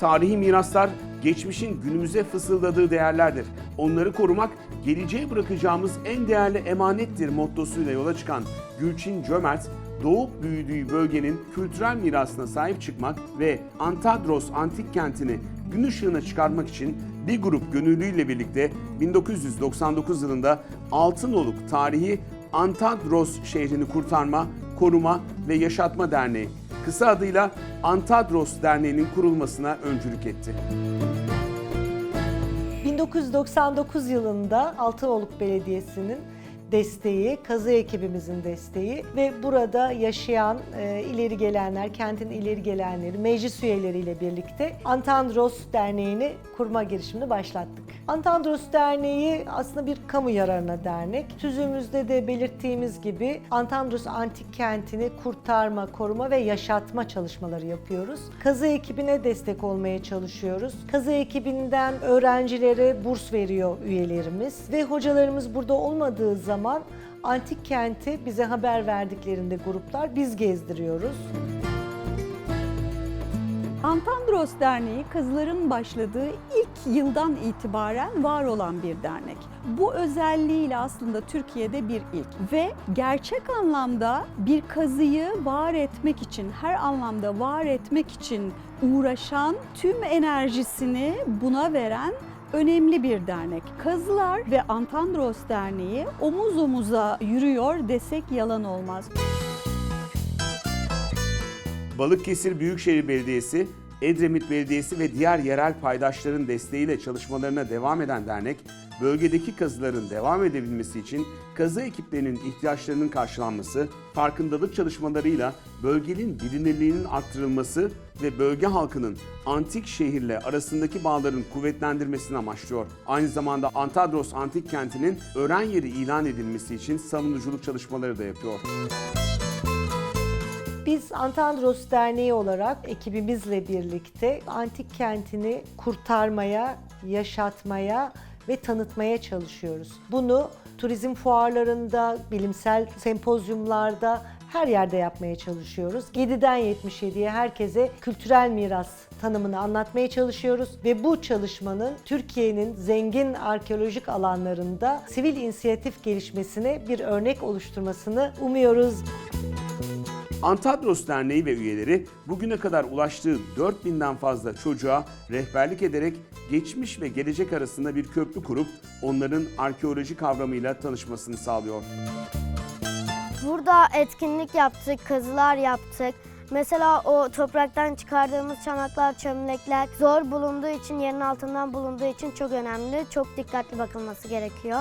tarihi miraslar geçmişin günümüze fısıldadığı değerlerdir. Onları korumak geleceğe bırakacağımız en değerli emanettir mottosuyla yola çıkan Gülçin Cömert, doğup büyüdüğü bölgenin kültürel mirasına sahip çıkmak ve Antadros antik kentini gün ışığına çıkarmak için bir grup gönüllüyle birlikte 1999 yılında Altınoluk tarihi Antadros şehrini kurtarma, koruma ve yaşatma derneği, kısa adıyla Antadros Derneği'nin kurulmasına öncülük etti. 1999 yılında Altınoluk Belediyesi'nin desteği, kazı ekibimizin desteği ve burada yaşayan e, ileri gelenler, kentin ileri gelenleri, meclis üyeleriyle birlikte Antandros Derneği'ni kurma girişimini başlattık. Antandros Derneği aslında bir kamu yararına dernek. Tüzüğümüzde de belirttiğimiz gibi Antandros Antik Kenti'ni kurtarma, koruma ve yaşatma çalışmaları yapıyoruz. Kazı ekibine destek olmaya çalışıyoruz. Kazı ekibinden öğrencilere burs veriyor üyelerimiz ve hocalarımız burada olmadığı zaman antik kenti bize haber verdiklerinde gruplar biz gezdiriyoruz. Antandros Derneği kazıların başladığı ilk yıldan itibaren var olan bir dernek. Bu özelliğiyle aslında Türkiye'de bir ilk ve gerçek anlamda bir kazıyı var etmek için, her anlamda var etmek için uğraşan, tüm enerjisini buna veren önemli bir dernek. Kazılar ve Antandros Derneği omuz omuza yürüyor desek yalan olmaz. Balıkesir Büyükşehir Belediyesi, Edremit Belediyesi ve diğer yerel paydaşların desteğiyle çalışmalarına devam eden dernek, bölgedeki kazıların devam edebilmesi için kazı ekiplerinin ihtiyaçlarının karşılanması, farkındalık çalışmalarıyla bölgenin bilinirliğinin arttırılması ve bölge halkının antik şehirle arasındaki bağların kuvvetlendirmesini amaçlıyor. Aynı zamanda Antadros Antik Kenti'nin öğren yeri ilan edilmesi için savunuculuk çalışmaları da yapıyor. Biz Antandros Derneği olarak ekibimizle birlikte antik kentini kurtarmaya, yaşatmaya ve tanıtmaya çalışıyoruz. Bunu turizm fuarlarında, bilimsel sempozyumlarda her yerde yapmaya çalışıyoruz. 7'den 77'ye herkese kültürel miras tanımını anlatmaya çalışıyoruz ve bu çalışmanın Türkiye'nin zengin arkeolojik alanlarında sivil inisiyatif gelişmesine bir örnek oluşturmasını umuyoruz. Antadros Derneği ve üyeleri bugüne kadar ulaştığı 4000'den fazla çocuğa rehberlik ederek geçmiş ve gelecek arasında bir köprü kurup onların arkeoloji kavramıyla tanışmasını sağlıyor. Burada etkinlik yaptık, kazılar yaptık. Mesela o topraktan çıkardığımız çanaklar, çömlekler zor bulunduğu için, yerin altından bulunduğu için çok önemli. Çok dikkatli bakılması gerekiyor.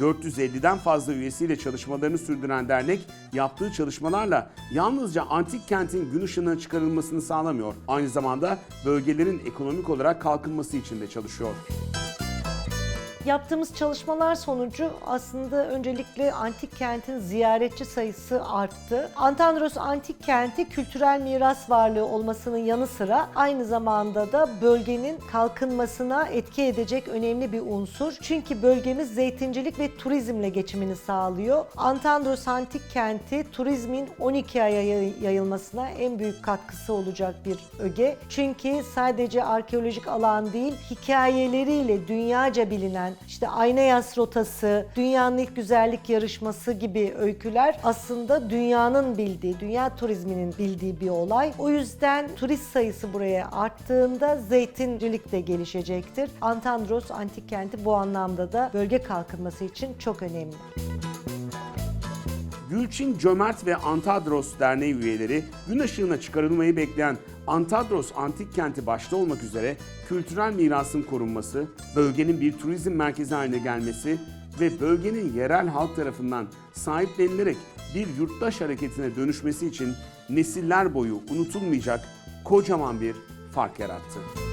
450'den fazla üyesiyle çalışmalarını sürdüren dernek yaptığı çalışmalarla yalnızca antik kentin gün ışığına çıkarılmasını sağlamıyor. Aynı zamanda bölgelerin ekonomik olarak kalkınması için de çalışıyor. Yaptığımız çalışmalar sonucu aslında öncelikle antik kentin ziyaretçi sayısı arttı. Antandros Antik Kenti kültürel miras varlığı olmasının yanı sıra aynı zamanda da bölgenin kalkınmasına etki edecek önemli bir unsur. Çünkü bölgemiz zeytincilik ve turizmle geçimini sağlıyor. Antandros Antik Kenti turizmin 12 aya yay- yayılmasına en büyük katkısı olacak bir öge. Çünkü sadece arkeolojik alan değil, hikayeleriyle dünyaca bilinen işte Aynayas rotası, dünyanın ilk güzellik yarışması gibi öyküler aslında dünyanın bildiği, dünya turizminin bildiği bir olay. O yüzden turist sayısı buraya arttığında zeytincilik de gelişecektir. Antandros Antik Kenti bu anlamda da bölge kalkınması için çok önemli. Gülçin Cömert ve Antadros Derneği üyeleri gün ışığına çıkarılmayı bekleyen Antadros Antik Kenti başta olmak üzere kültürel mirasın korunması, bölgenin bir turizm merkezi haline gelmesi ve bölgenin yerel halk tarafından sahiplenilerek bir yurttaş hareketine dönüşmesi için nesiller boyu unutulmayacak kocaman bir fark yarattı.